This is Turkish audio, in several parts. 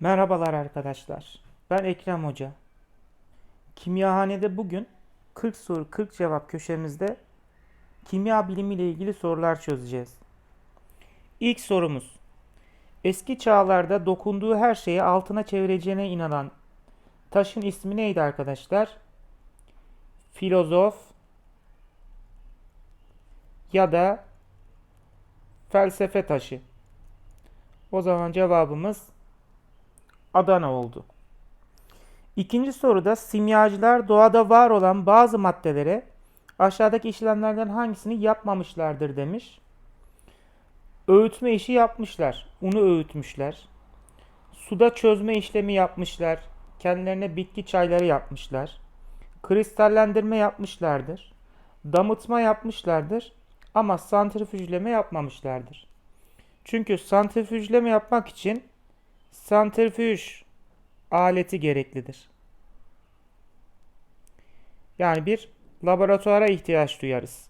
Merhabalar arkadaşlar. Ben Ekrem Hoca. Kimyahanede bugün 40 soru 40 cevap köşemizde kimya bilimiyle ilgili sorular çözeceğiz. İlk sorumuz. Eski çağlarda dokunduğu her şeyi altına çevireceğine inanan taşın ismi neydi arkadaşlar? Filozof ya da felsefe taşı. O zaman cevabımız Adana oldu. İkinci soruda simyacılar doğada var olan bazı maddelere aşağıdaki işlemlerden hangisini yapmamışlardır demiş. Öğütme işi yapmışlar. Unu öğütmüşler. Suda çözme işlemi yapmışlar. Kendilerine bitki çayları yapmışlar. Kristallendirme yapmışlardır. Damıtma yapmışlardır. Ama santrifüjleme yapmamışlardır. Çünkü santrifüjleme yapmak için santrifüj aleti gereklidir. Yani bir laboratuvara ihtiyaç duyarız.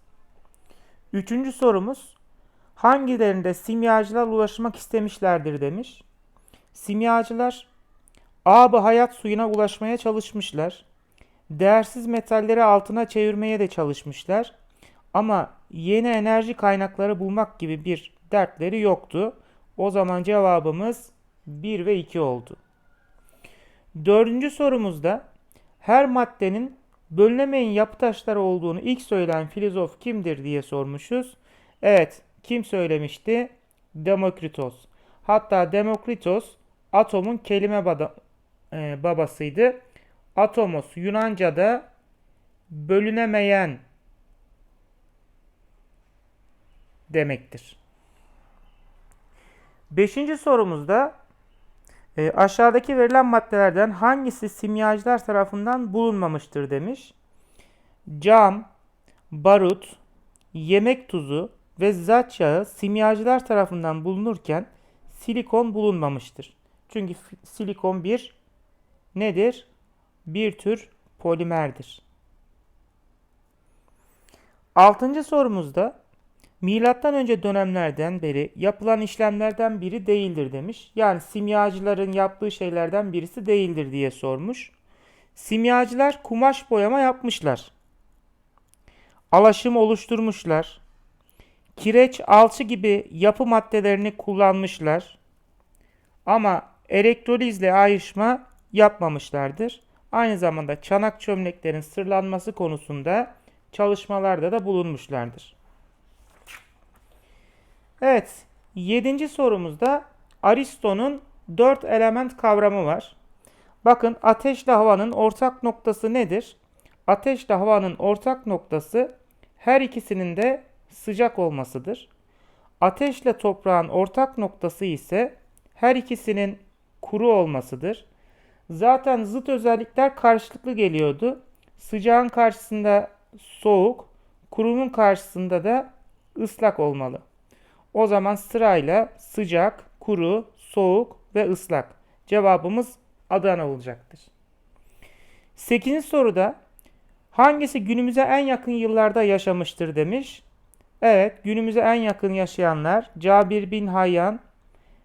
Üçüncü sorumuz hangilerinde simyacılar ulaşmak istemişlerdir demiş. Simyacılar abı hayat suyuna ulaşmaya çalışmışlar. Değersiz metalleri altına çevirmeye de çalışmışlar. Ama yeni enerji kaynakları bulmak gibi bir dertleri yoktu. O zaman cevabımız 1 ve 2 oldu. Dördüncü sorumuzda her maddenin bölünemeyen yapı taşları olduğunu ilk söyleyen filozof kimdir diye sormuşuz. Evet, kim söylemişti? Demokritos. Hatta Demokritos atomun kelime e, babasıydı. Atomos Yunanca'da bölünemeyen demektir. Beşinci sorumuzda e, aşağıdaki verilen maddelerden hangisi simyacılar tarafından bulunmamıştır demiş. Cam, barut, yemek tuzu ve zat yağı simyacılar tarafından bulunurken silikon bulunmamıştır. Çünkü silikon bir nedir? Bir tür polimerdir. Altıncı sorumuzda Milattan önce dönemlerden beri yapılan işlemlerden biri değildir demiş. Yani simyacıların yaptığı şeylerden birisi değildir diye sormuş. Simyacılar kumaş boyama yapmışlar. Alaşım oluşturmuşlar. Kireç, alçı gibi yapı maddelerini kullanmışlar. Ama elektrolizle ayrışma yapmamışlardır. Aynı zamanda çanak çömleklerin sırlanması konusunda çalışmalarda da bulunmuşlardır. Evet, yedinci sorumuzda Aristo'nun dört element kavramı var. Bakın ateşle havanın ortak noktası nedir? Ateşle havanın ortak noktası her ikisinin de sıcak olmasıdır. Ateşle toprağın ortak noktası ise her ikisinin kuru olmasıdır. Zaten zıt özellikler karşılıklı geliyordu. Sıcağın karşısında soğuk, kurunun karşısında da ıslak olmalı. O zaman sırayla sıcak, kuru, soğuk ve ıslak. Cevabımız Adana olacaktır. 8. soruda hangisi günümüze en yakın yıllarda yaşamıştır demiş. Evet günümüze en yakın yaşayanlar Cabir bin Hayyan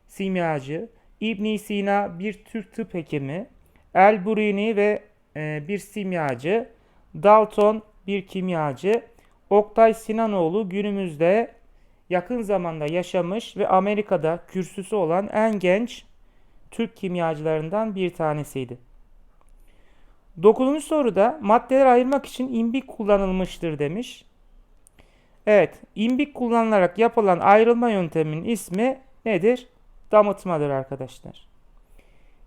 simyacı, İbn Sina bir Türk tıp hekimi, El Burini ve e, bir simyacı, Dalton bir kimyacı, Oktay Sinanoğlu günümüzde yakın zamanda yaşamış ve Amerika'da kürsüsü olan en genç Türk kimyacılarından bir tanesiydi. Dokuzuncu soruda maddeleri ayırmak için imbik kullanılmıştır demiş. Evet, imbik kullanılarak yapılan ayrılma yönteminin ismi nedir? Damıtmadır arkadaşlar.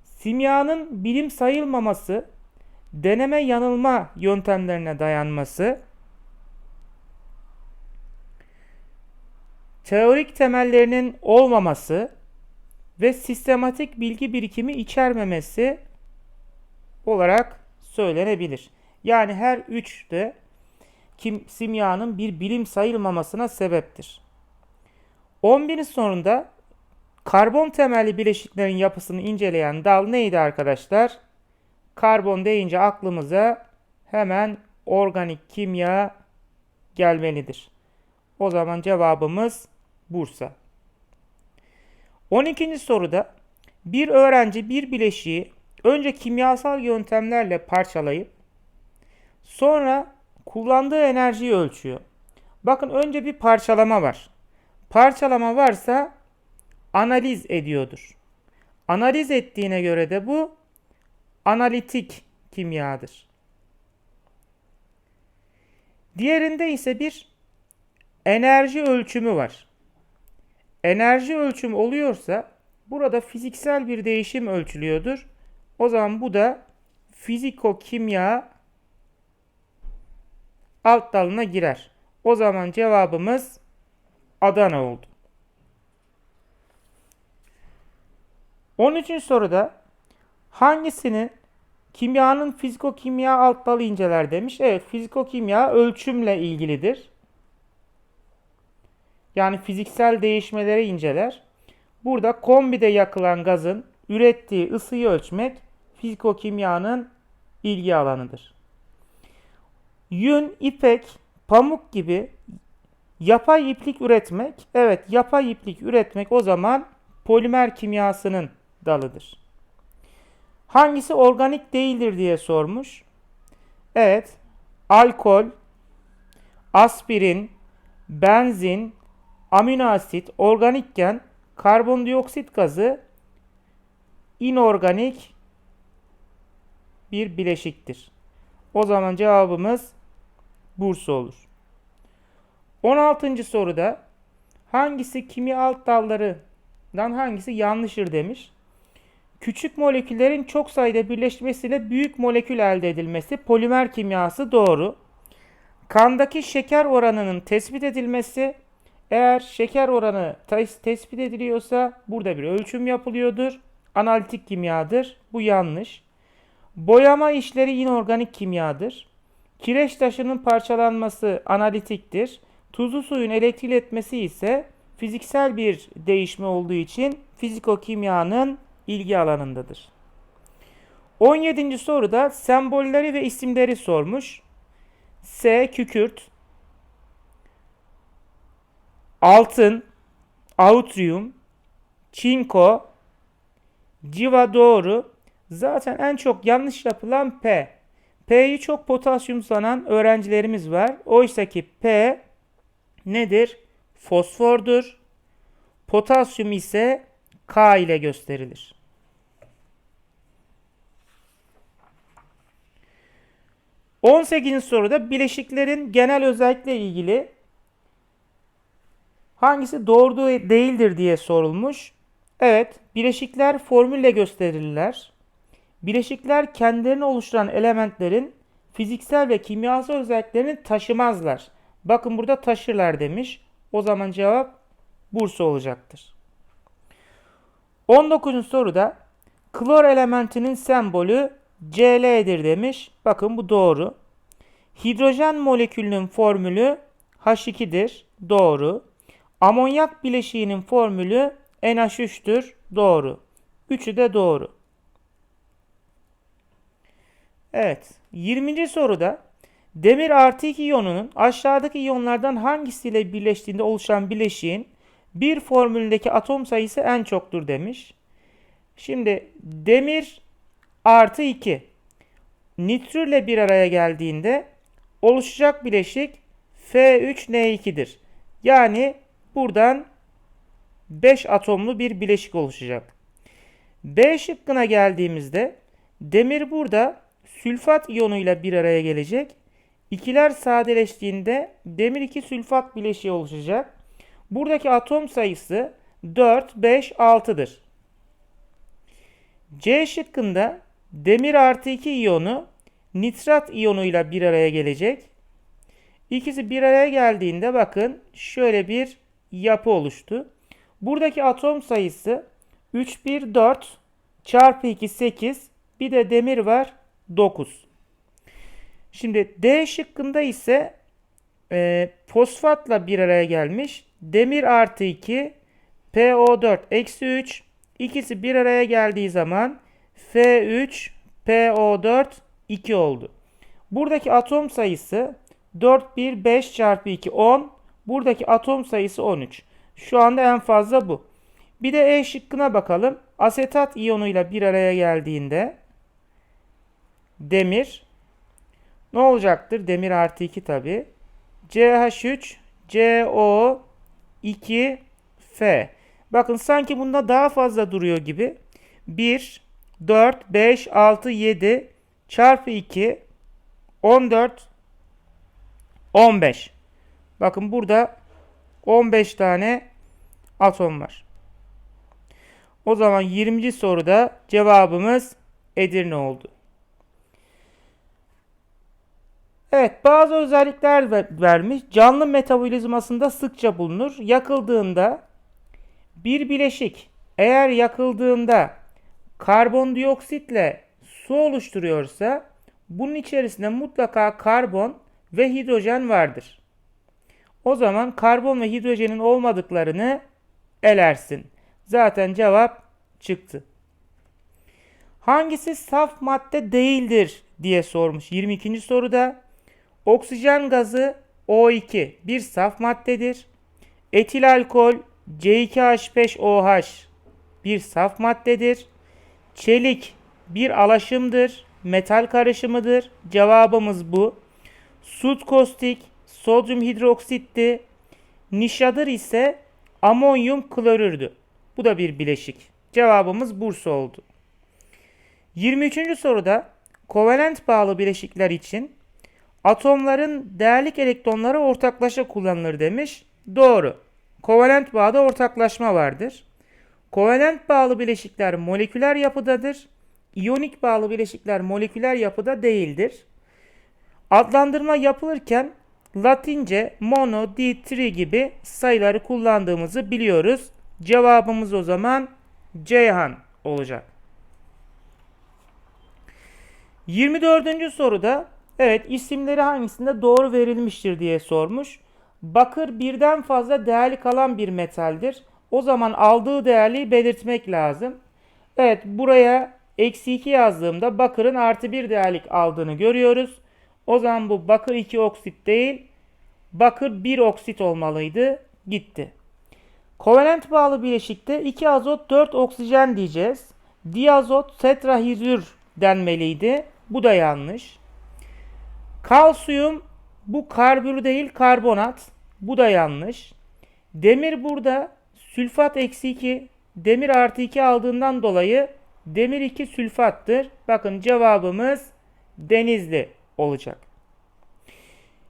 Simyanın bilim sayılmaması, deneme yanılma yöntemlerine dayanması, teorik temellerinin olmaması ve sistematik bilgi birikimi içermemesi olarak söylenebilir. Yani her üç de kim, simyanın bir bilim sayılmamasına sebeptir. 11'in sonunda karbon temelli bileşiklerin yapısını inceleyen dal neydi arkadaşlar? Karbon deyince aklımıza hemen organik kimya gelmelidir. O zaman cevabımız Bursa. 12. soruda Bir öğrenci bir bileşiği önce kimyasal yöntemlerle parçalayıp sonra kullandığı enerjiyi ölçüyor. Bakın önce bir parçalama var. Parçalama varsa analiz ediyordur. Analiz ettiğine göre de bu analitik kimyadır. Diğerinde ise bir enerji ölçümü var. Enerji ölçümü oluyorsa burada fiziksel bir değişim ölçülüyordur. O zaman bu da fiziko-kimya alt dalına girer. O zaman cevabımız Adana oldu. 13. soruda hangisini kimyanın fiziko-kimya alt dalı inceler demiş. Evet fiziko-kimya ölçümle ilgilidir. Yani fiziksel değişmeleri inceler. Burada kombide yakılan gazın ürettiği ısıyı ölçmek fiziko-kimyanın ilgi alanıdır. Yün, ipek, pamuk gibi yapay iplik üretmek, evet yapay iplik üretmek o zaman polimer kimyasının dalıdır. Hangisi organik değildir diye sormuş. Evet, alkol, aspirin, benzin, amino asit organikken karbondioksit gazı inorganik bir bileşiktir. O zaman cevabımız Bursa olur. 16. soruda hangisi kimya alt dallarından hangisi yanlıştır demiş. Küçük moleküllerin çok sayıda birleşmesiyle büyük molekül elde edilmesi polimer kimyası doğru. Kandaki şeker oranının tespit edilmesi eğer şeker oranı tespit ediliyorsa burada bir ölçüm yapılıyordur. Analitik kimyadır. Bu yanlış. Boyama işleri inorganik kimyadır. Kireç taşının parçalanması analitiktir. Tuzlu suyun elektriletmesi ise fiziksel bir değişme olduğu için fiziko-kimyanın ilgi alanındadır. 17. soruda sembolleri ve isimleri sormuş. S. Kükürt Altın Autrium Çinko Civa doğru. Zaten en çok yanlış yapılan P. P'yi çok potasyum sanan öğrencilerimiz var. Oysa ki P nedir? Fosfordur. Potasyum ise K ile gösterilir. On sekizinci soruda bileşiklerin genel özellikle ilgili hangisi doğru değildir diye sorulmuş. Evet, bileşikler formülle gösterirler. Bileşikler kendilerini oluşturan elementlerin fiziksel ve kimyasal özelliklerini taşımazlar. Bakın burada taşırlar demiş. O zaman cevap Bursa olacaktır. 19. soruda klor elementinin sembolü Cl'dir demiş. Bakın bu doğru. Hidrojen molekülünün formülü H2'dir. Doğru. Amonyak bileşiğinin formülü NH3'tür. Doğru. Üçü de doğru. Evet. 20. soruda demir artı 2 iyonunun aşağıdaki iyonlardan hangisiyle birleştiğinde oluşan bileşiğin bir formülündeki atom sayısı en çoktur demiş. Şimdi demir artı 2 nitrürle bir araya geldiğinde oluşacak bileşik F3N2'dir. Yani buradan 5 atomlu bir bileşik oluşacak. B şıkkına geldiğimizde demir burada sülfat iyonuyla bir araya gelecek. İkiler sadeleştiğinde demir 2 sülfat bileşiği oluşacak. Buradaki atom sayısı 4, 5, 6'dır. C şıkkında demir artı 2 iyonu nitrat iyonuyla bir araya gelecek. İkisi bir araya geldiğinde bakın şöyle bir yapı oluştu. Buradaki atom sayısı 3, 1, 4 çarpı 2, 8 bir de demir var 9. Şimdi D şıkkında ise e, fosfatla bir araya gelmiş. Demir artı 2, PO4 eksi 3. İkisi bir araya geldiği zaman F3, PO4 2 oldu. Buradaki atom sayısı 4, 1, 5 çarpı 2, 10. Buradaki atom sayısı 13. Şu anda en fazla bu. Bir de E şıkkına bakalım. Asetat iyonuyla bir araya geldiğinde demir ne olacaktır? Demir artı 2 tabi. CH3 CO2 F. Bakın sanki bunda daha fazla duruyor gibi. 1, 4, 5, 6, 7 çarpı 2 14 15. Bakın burada 15 tane atom var. O zaman 20. soruda cevabımız Edirne oldu. Evet, bazı özellikler ver- vermiş. Canlı metabolizmasında sıkça bulunur. Yakıldığında bir bileşik eğer yakıldığında karbondioksitle su oluşturuyorsa bunun içerisinde mutlaka karbon ve hidrojen vardır. O zaman karbon ve hidrojenin olmadıklarını elersin. Zaten cevap çıktı. Hangisi saf madde değildir diye sormuş 22. soruda. Oksijen gazı O2 bir saf maddedir. Etil alkol C2H5OH bir saf maddedir. Çelik bir alaşımdır, metal karışımıdır. Cevabımız bu. Sut kostik, sodyum hidroksitti. Nişadır ise amonyum klorürdü. Bu da bir bileşik. Cevabımız Bursa oldu. 23. soruda kovalent bağlı bileşikler için atomların değerlik elektronları ortaklaşa kullanılır demiş. Doğru. Kovalent bağda ortaklaşma vardır. Kovalent bağlı bileşikler moleküler yapıdadır. İyonik bağlı bileşikler moleküler yapıda değildir. Adlandırma yapılırken Latince mono, di, tri gibi sayıları kullandığımızı biliyoruz. Cevabımız o zaman Ceyhan olacak. 24. soruda evet isimleri hangisinde doğru verilmiştir diye sormuş. Bakır birden fazla değerli kalan bir metaldir. O zaman aldığı değerliği belirtmek lazım. Evet buraya eksi 2 yazdığımda bakırın artı 1 değerlik aldığını görüyoruz. O zaman bu bakır 2 oksit değil bakır 1 oksit olmalıydı. Gitti. Kovalent bağlı bileşikte 2 azot 4 oksijen diyeceğiz. Diazot tetrahidür denmeliydi. Bu da yanlış. Kalsiyum bu karbür değil karbonat. Bu da yanlış. Demir burada sülfat eksi 2 demir artı 2 aldığından dolayı demir 2 sülfattır. Bakın cevabımız denizli olacak.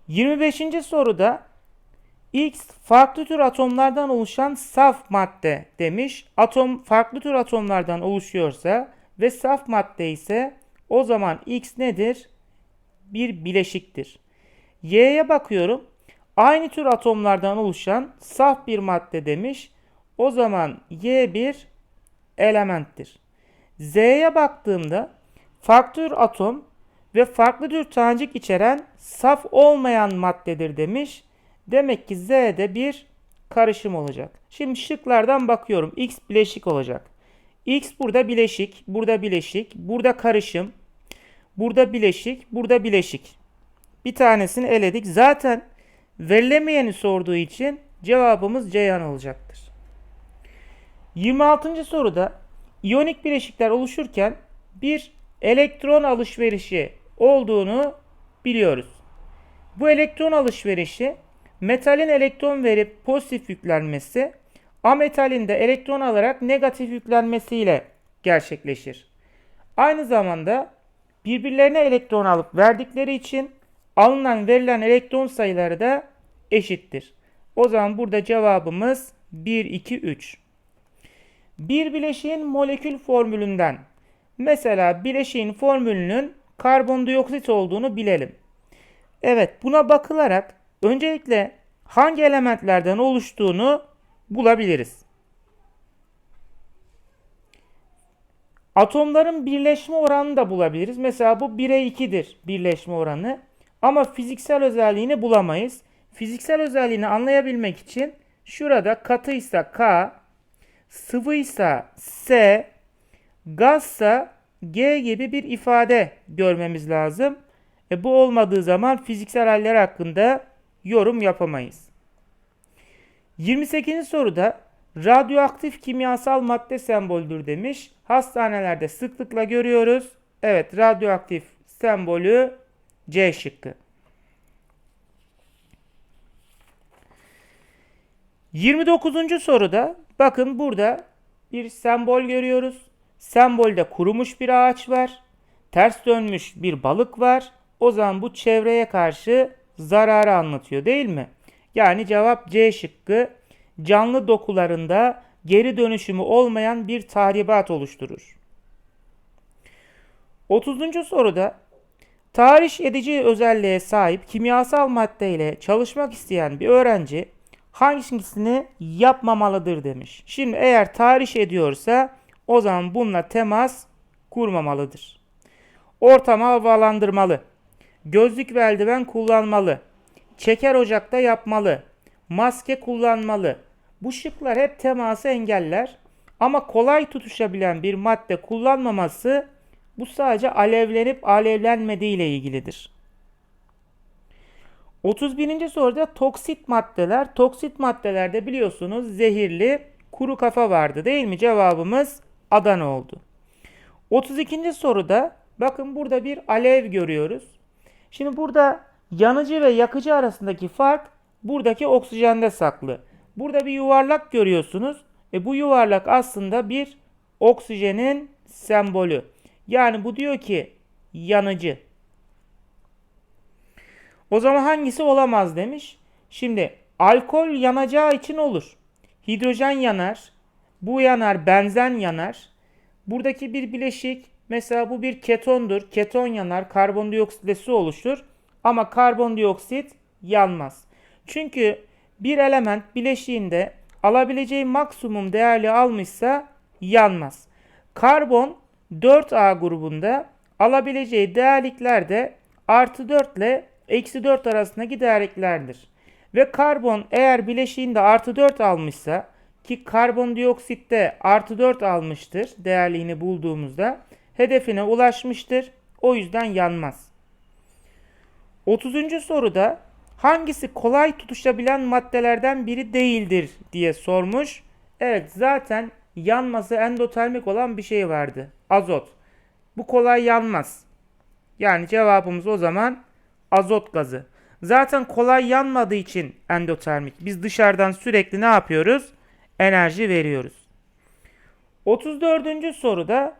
25. soruda X farklı tür atomlardan oluşan saf madde demiş. Atom farklı tür atomlardan oluşuyorsa ve saf madde ise o zaman X nedir? Bir bileşiktir. Y'ye bakıyorum. Aynı tür atomlardan oluşan saf bir madde demiş. O zaman Y bir elementtir. Z'ye baktığımda farklı tür atom ve farklı tür tanecik içeren saf olmayan maddedir demiş. Demek ki Z'de bir karışım olacak. Şimdi şıklardan bakıyorum. X bileşik olacak. X burada bileşik, burada bileşik, burada karışım, burada bileşik, burada bileşik. Bir tanesini eledik. Zaten verilemeyeni sorduğu için cevabımız Ceyhan olacaktır. 26. soruda iyonik bileşikler oluşurken bir elektron alışverişi olduğunu biliyoruz. Bu elektron alışverişi metalin elektron verip pozitif yüklenmesi, ametalin de elektron alarak negatif yüklenmesiyle gerçekleşir. Aynı zamanda birbirlerine elektron alıp verdikleri için alınan verilen elektron sayıları da eşittir. O zaman burada cevabımız 1, 2, 3. Bir bileşiğin molekül formülünden mesela bileşiğin formülünün karbondioksit olduğunu bilelim. Evet buna bakılarak öncelikle hangi elementlerden oluştuğunu bulabiliriz. Atomların birleşme oranını da bulabiliriz. Mesela bu 1'e 2'dir birleşme oranı. Ama fiziksel özelliğini bulamayız. Fiziksel özelliğini anlayabilmek için şurada katıysa K, sıvıysa S, gazsa G gibi bir ifade görmemiz lazım. E bu olmadığı zaman fiziksel haller hakkında yorum yapamayız. 28. soruda radyoaktif kimyasal madde semboldür demiş. Hastanelerde sıklıkla görüyoruz. Evet radyoaktif sembolü C şıkkı. 29. soruda bakın burada bir sembol görüyoruz. Sembolde kurumuş bir ağaç var. Ters dönmüş bir balık var. O zaman bu çevreye karşı zararı anlatıyor değil mi? Yani cevap C şıkkı canlı dokularında geri dönüşümü olmayan bir tahribat oluşturur. 30. soruda tahriş edici özelliğe sahip kimyasal madde ile çalışmak isteyen bir öğrenci hangisini yapmamalıdır demiş. Şimdi eğer tahriş ediyorsa o zaman bununla temas kurmamalıdır. Ortamı havalandırmalı. Gözlük ve eldiven kullanmalı. Çeker ocakta yapmalı. Maske kullanmalı. Bu şıklar hep teması engeller. Ama kolay tutuşabilen bir madde kullanmaması bu sadece alevlenip alevlenmediği ile ilgilidir. 31. soruda toksit maddeler. Toksit maddelerde biliyorsunuz zehirli kuru kafa vardı değil mi? Cevabımız Adana oldu. 32. soruda bakın burada bir alev görüyoruz. Şimdi burada yanıcı ve yakıcı arasındaki fark buradaki oksijende saklı. Burada bir yuvarlak görüyorsunuz. E bu yuvarlak aslında bir oksijenin sembolü. Yani bu diyor ki yanıcı. O zaman hangisi olamaz demiş. Şimdi alkol yanacağı için olur. Hidrojen yanar. Bu yanar, benzen yanar. Buradaki bir bileşik mesela bu bir ketondur. Keton yanar, karbondioksitle su oluşur. Ama karbondioksit yanmaz. Çünkü bir element bileşiğinde alabileceği maksimum değerli almışsa yanmaz. Karbon 4A grubunda alabileceği değerlikler de artı 4 ile eksi 4 arasındaki değerliklerdir. Ve karbon eğer bileşiğinde artı 4 almışsa ki karbondioksitte artı 4 almıştır değerliğini bulduğumuzda hedefine ulaşmıştır. O yüzden yanmaz. 30. soruda hangisi kolay tutuşabilen maddelerden biri değildir diye sormuş. Evet zaten yanması endotermik olan bir şey vardı. Azot. Bu kolay yanmaz. Yani cevabımız o zaman azot gazı. Zaten kolay yanmadığı için endotermik. Biz dışarıdan sürekli ne yapıyoruz? Enerji veriyoruz. 34. soruda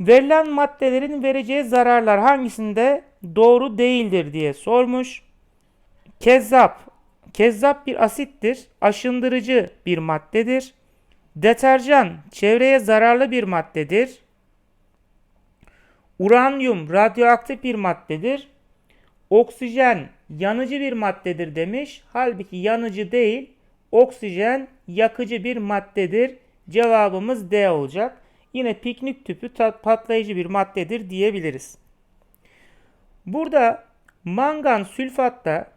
verilen maddelerin vereceği zararlar hangisinde doğru değildir diye sormuş. Kezzap. Kezzap bir asittir. Aşındırıcı bir maddedir. Deterjan çevreye zararlı bir maddedir. Uranyum radyoaktif bir maddedir. Oksijen yanıcı bir maddedir demiş. Halbuki yanıcı değil, oksijen yakıcı bir maddedir. Cevabımız D olacak. Yine piknik tüpü patlayıcı bir maddedir diyebiliriz. Burada mangan sülfatta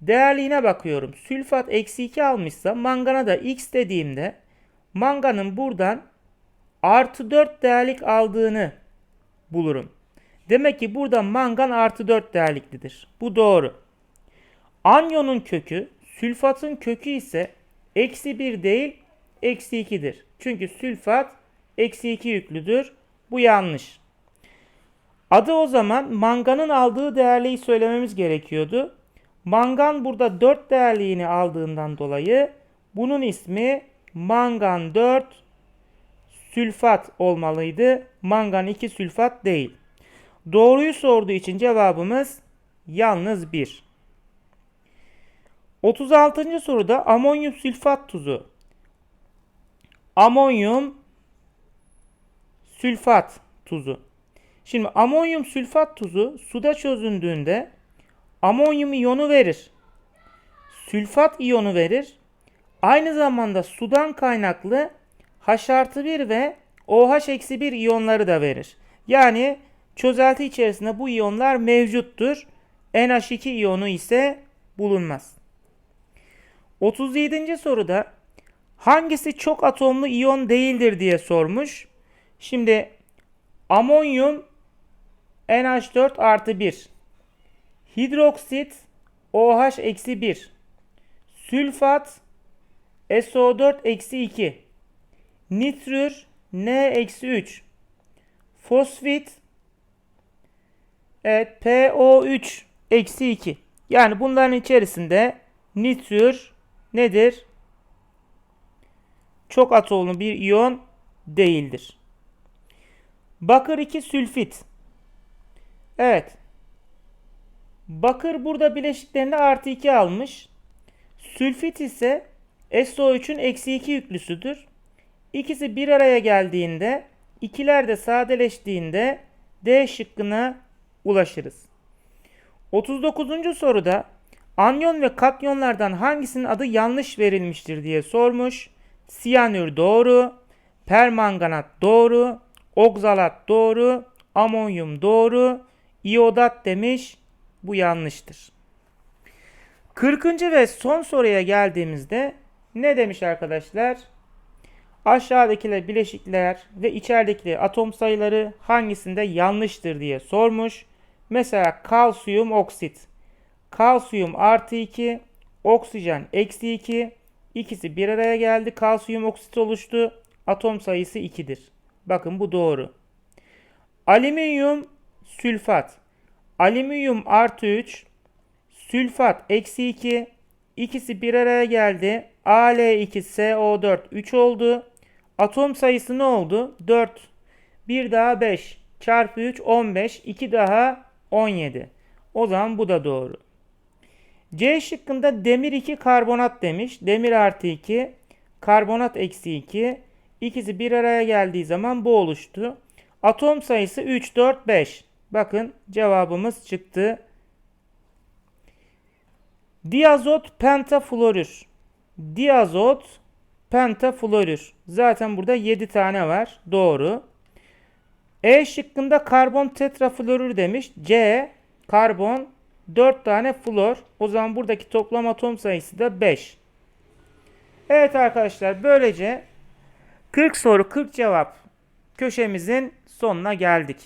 değerliğine bakıyorum. Sülfat eksi 2 almışsa mangana da x dediğimde manganın buradan artı 4 değerlik aldığını bulurum. Demek ki burada mangan artı 4 değerliklidir. Bu doğru. Anyonun kökü sülfatın kökü ise eksi 1 değil eksi 2'dir. Çünkü sülfat eksi 2 yüklüdür. Bu yanlış. Adı o zaman manganın aldığı değerliği söylememiz gerekiyordu. Mangan burada 4 değerliğini aldığından dolayı bunun ismi mangan 4 sülfat olmalıydı. Mangan 2 sülfat değil. Doğruyu sorduğu için cevabımız yalnız 1. 36. soruda amonyum sülfat tuzu. Amonyum sülfat tuzu. Şimdi amonyum sülfat tuzu suda çözündüğünde amonyum iyonu verir. Sülfat iyonu verir. Aynı zamanda sudan kaynaklı H artı 1 ve OH eksi 1 iyonları da verir. Yani çözelti içerisinde bu iyonlar mevcuttur. NH2 iyonu ise bulunmaz. 37. soruda hangisi çok atomlu iyon değildir diye sormuş. Şimdi amonyum NH4 artı 1 hidroksit OH eksi 1 Sülfat SO4 eksi 2. Nitrür N eksi 3. Fosfit Evet PO3 eksi 2. Yani bunların içerisinde nitrür nedir? Çok atomlu bir iyon değildir. Bakır 2 sülfit. Evet. Bakır burada bileşiklerinde artı 2 almış. Sülfit ise SO3'ün eksi 2 yüklüsüdür. İkisi bir araya geldiğinde, ikiler de sadeleştiğinde D şıkkına ulaşırız. 39. soruda anyon ve katyonlardan hangisinin adı yanlış verilmiştir diye sormuş. Siyanür doğru, permanganat doğru, oksalat doğru, amonyum doğru, iodat demiş. Bu yanlıştır. 40. ve son soruya geldiğimizde ne demiş arkadaşlar? Aşağıdakiler bileşikler ve içerideki atom sayıları hangisinde yanlıştır diye sormuş. Mesela kalsiyum oksit. Kalsiyum artı 2, oksijen eksi 2. İkisi bir araya geldi. Kalsiyum oksit oluştu. Atom sayısı 2'dir. Bakın bu doğru. Alüminyum sülfat. Alüminyum artı 3, sülfat eksi 2. İkisi bir araya geldi. Al2SO4 3 oldu. Atom sayısı ne oldu? 4. Bir daha 5 çarpı 3 15. 2 daha 17. O zaman bu da doğru. C şıkkında demir 2 karbonat demiş. Demir artı 2 karbonat eksi 2. İkisi bir araya geldiği zaman bu oluştu. Atom sayısı 3, 4, 5. Bakın cevabımız çıktı. Diazot pentafluorür. Diazot pentafluorür. Zaten burada 7 tane var. Doğru. E şıkkında karbon tetrafluorür demiş. C karbon 4 tane flor. O zaman buradaki toplam atom sayısı da 5. Evet arkadaşlar böylece 40 soru 40 cevap köşemizin sonuna geldik.